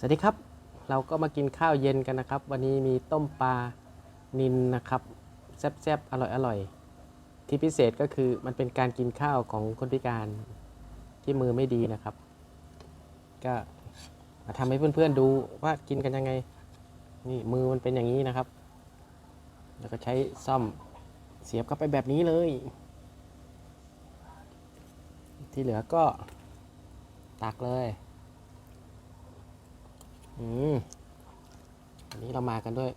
สวัสดีครับ เราก็มากินข้าวเย็นกันนะครับ วันนี้มีต้มปลานินนะครับแซ่บๆอร่อยๆที่พิเศษก็คือมันเป็นการกินข้าวของคนพิการที่มือไม่ดีนะครับ ก็มาทำให้เพื่อนๆดูว่ากินกันยังไง นี่มือมันเป็นอย่างนี้นะครับ แล้วก็ใช้ซ่อมเสียบเข้าไปแบบนี้เลย ที่เหลือก็ตักเลย อืมอันนี้เรามากันด้วย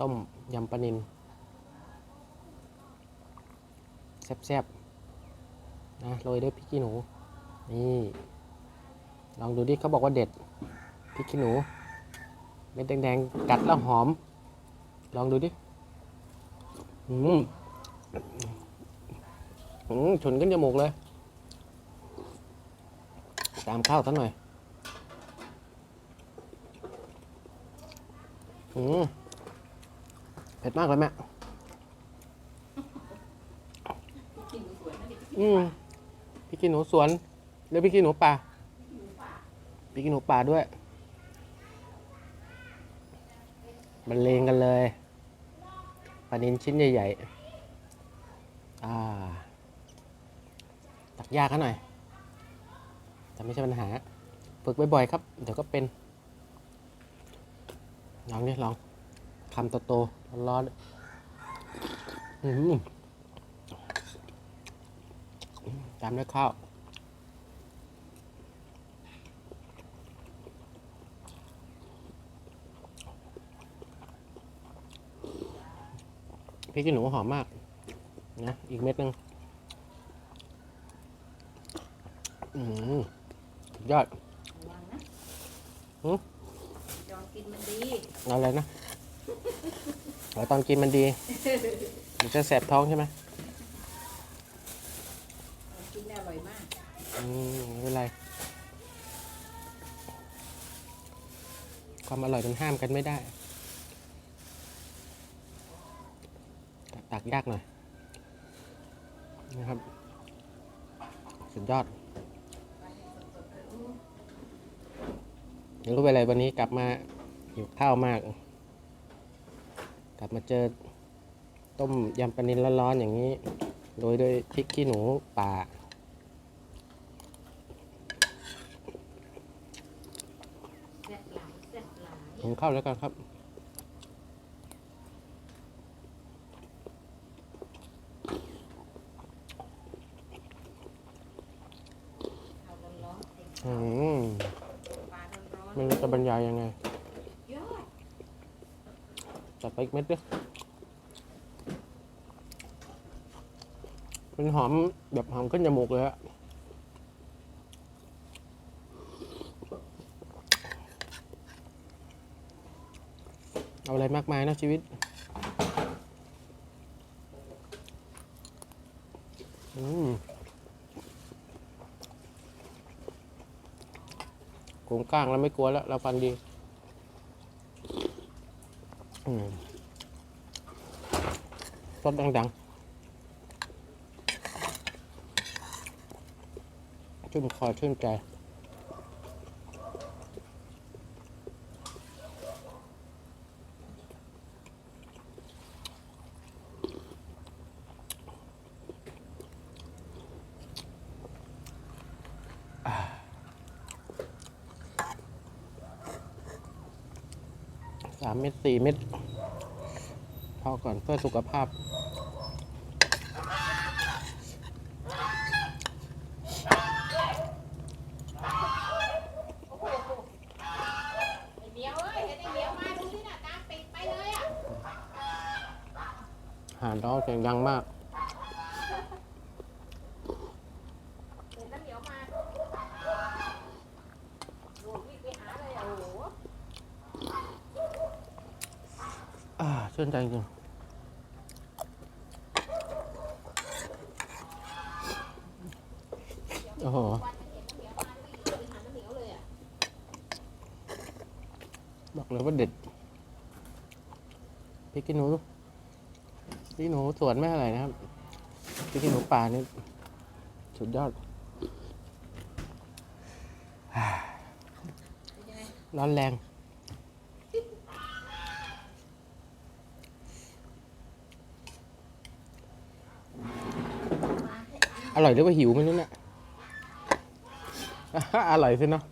ต้มยำปลานินแซ่บๆนะโรยด้วยพริกขี้หนู นี่ ลองดูดิเขาบอกว่าเด็ดพริกขี้หนู เม็ดแดงๆ กัดแล้วหอม ลองดูดิ อืมอืมฉุนขึ้นจมูกเลย ตามข้าวสักหน่อย อืมเผ็ดมากเลยแม่ อืมพี่กินหนูสวนหรือพี่กินหนูป่าพี่กินหนูป่าด้วยบรรเลงกันเลยปลานินชิ้นใหญ่ๆอ่าตักยากกันหน่อยแต่ไม่ใช่ปัญหา ฝึกบ่อยๆครับ เดี๋ยวก็เป็น ลองดิลองคำโตๆร้อนๆอืมตามด้วยข้าวพริกขี้หนูหอมมากนะ อีกเม็ดหนึงอืมสุดยอดระวังนะ หือจอนกินมันดีเอาอะไรนะเอาตอนกินมันดีมันจะแสบท้องใช่ไหมจอนกินได้อร่อยมากอืมไม่เป็นไร ความอร่อยมันห้ามกันไม่ได้ ตักตักยากหน่อยนะครับ สุดยอด ไม่รู้เป็นไรวันนี้กลับมาหิวข้าวมาก กลับมาเจอต้มยำปลานิลร้อนๆอย่างนี้โรยด้วยพริกขี้หนูป่าแซ่บหลายแซ่บหลายกินข้าวแล้วกันครับอื้อ ไม่รู้จะบรรยายยังไง จัดไปอีกเม็ดดิเป็นหอมแบบหอมขึ้นจมูกเลยฮะเอาอะไรมากมายนะชีวิต ผมก้างแล้วไม่กลัวแล้วเราฟันดีรสดังๆชุ่มคอชื่นใจ สามเม็ดสี่เม็ดพอก่อนเพื่อสุขภาพ หาดูที่น่ะตามปิดไปเลยอะหาร้องเสียงดังมาก เห็นแล้วเหมียวมาโดดวิ่งไปหาเลยอะโอ้โห อ่า ชื่นใจจริงโอ้โหบอกเลยว่าเด็ดพริกขี้หนูพริกขี้หนูสวนไม่อะไรนะครับพริกขี้หนูป่านี่สุดยอดร้อนแรง อร่อยหรือว่าหิวไม่รู้เนี่ยอร่อยสิเนาะ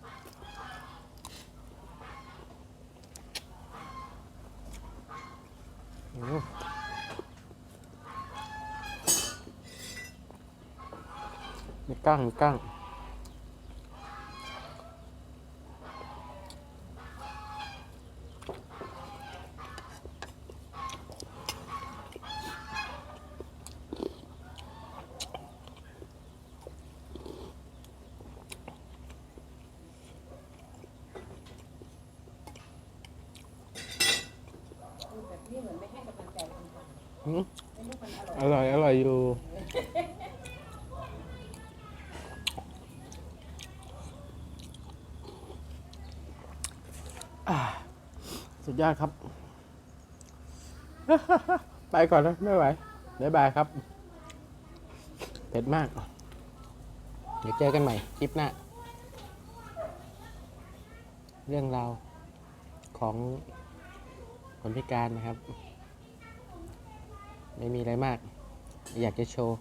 มีกั้งมีกั้ง อร่อย อร่อยอยู่ สุดยอดครับ ไปก่อนนะ ไม่ไหวบ๊ายบายครับ เผ็ดมาก เดี๋ยวเจอกันใหม่ คลิปหน้า เรื่องราวของคนพิการนะครับ ไม่มีอะไรมาก อยากจะโชว์